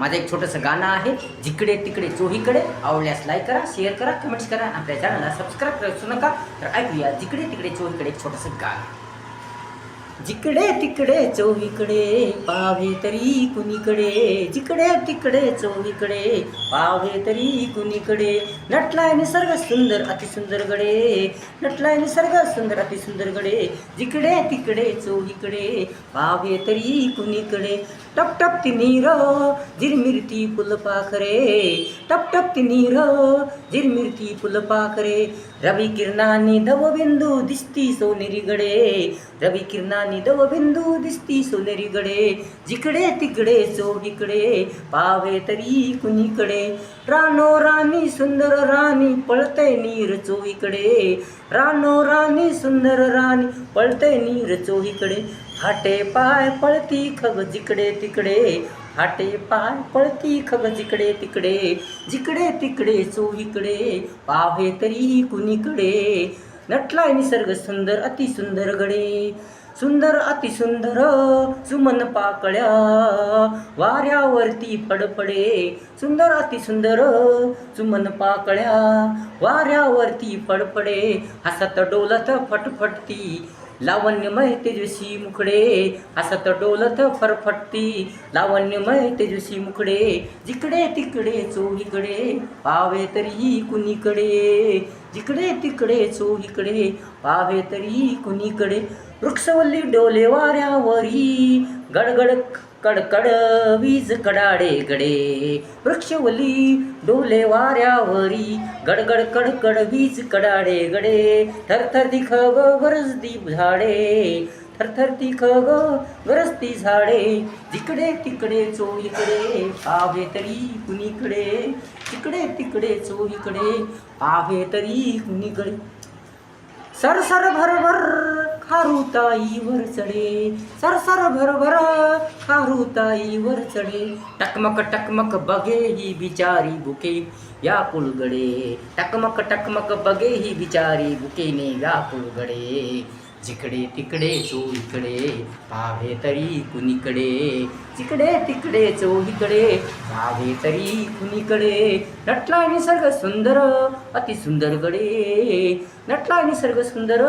माझं एक छोटंसं गाणं आहे जिकडे तिकडे चोहीकडे. आवडल्यास लाईक करा शेअर करा कमेंट्स करा आपल्या चॅनलला सबस्क्राईब करू नका. तर ऐकूया जिकडे तिकडे चोहीकडे एक छोटंसं गाणं. जिकडे तिकडे चोवीकडे पावे तरी कुणीकडे. जिकडे तिकडे चोवीकडे पावे तरी कुणीकडे. नटलाय निसर्ग सुंदर अतिसुंदर गडे. नटलाय निसर्ग सुंदर अतिसुंदर गडे. जिकडे तिकडे चोवीकडे पावे तरी कुणीकडे. टप टप ती नीर झिरमिरती फुलपाखरे टप ती नीर झिरमिरती फुलपाखरे रवी किरणानी धवबिंदू दिसती सोनेरी गडे. रवी किरणानी धवबिंदू दिसती सोनेरी गडे. जिकडे तिकडे चोहीकडे पावे तरी कुणीकडे. रानो राणी सुंदर राणी पळते नीर चोहीकडे. रानो राणी सुंदर राणी पळते नीर चोहीकडे. हाटे पाय पळती खग जिकडे तिकडे. हाटे पाय पळती खग जिकडे तिकडे. जिकडे तिकडे चोहीकडे पावे तरी कुणीकडे. नटलाय निसर्ग सुंदर अतिसुंदर गडे. सुंदर अतिसुंदर सुमन पाकळ्या. वाऱ्यावरती फडफडे सुंदर अतिसुंदर सुमन पाकळ्या. वाऱ्यावरती फडफडे हसत डोलत फटफटती. लावण्यमय तेजस्वी मुखडे हसत डोलत फरफटती. लावण्यमय तेजस्वी मुखडे जिकडे तिकडे चोहीकडे पावे तरी कुणीकडे. जिकडे तिकडे चोहीकडे पावे तरी कुणीकडे. वृक्षवल्ली डोले वाऱ्यावरी गडगड कडकड वीज कडाडे गडे. वृक्षवली डोले वाऱ्यावरी गडगड कडकड वीज कडाडे गडे. थरथर दिख खग गरजती झाडे थरथर दिख खग गरजती झाडे. जिकडे तिकडे चोहीकडे पावे तरी कुणीकडे. तिकडे तिकडे चोहीकडे पावे तरी कुणीकडे. सर सर भर भर खारुताईवर चढे. सर सर भर भर खारुताईवर चढे. टकमक टकमक बघे ही बिचारी बुके या पुलगडे. टकमक टकमक बघे ही बिचारी बुकेने या पुलगडे. जिकडे तिकडे चो इकडे पावे तरी कुणीकडे. जिकडे तिकडे चोहीकडे पावे तरी कुणीकडे. नटला निसर्ग सुंदर अतिसुंदर गडे. नटला निसर्ग सुंदर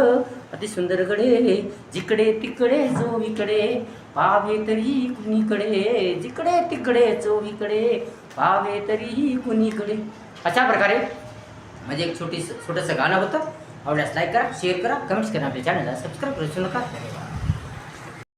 अतिसुंदर गडे. जिकडे तिकडे चोहीकडे पावे तरी कुणीकडे. जिकडे तिकडे चोहीकडे पावे तरी कुणीकडे. अशा प्रकारे म्हणजे एक छोटी छोटंसं गाणं होतं. आवडल्यास लाईक करा शेअर करा कमेंट्स करा आपल्या चॅनलला सबस्क्राईब करू. विसरू नका धन्यवाद.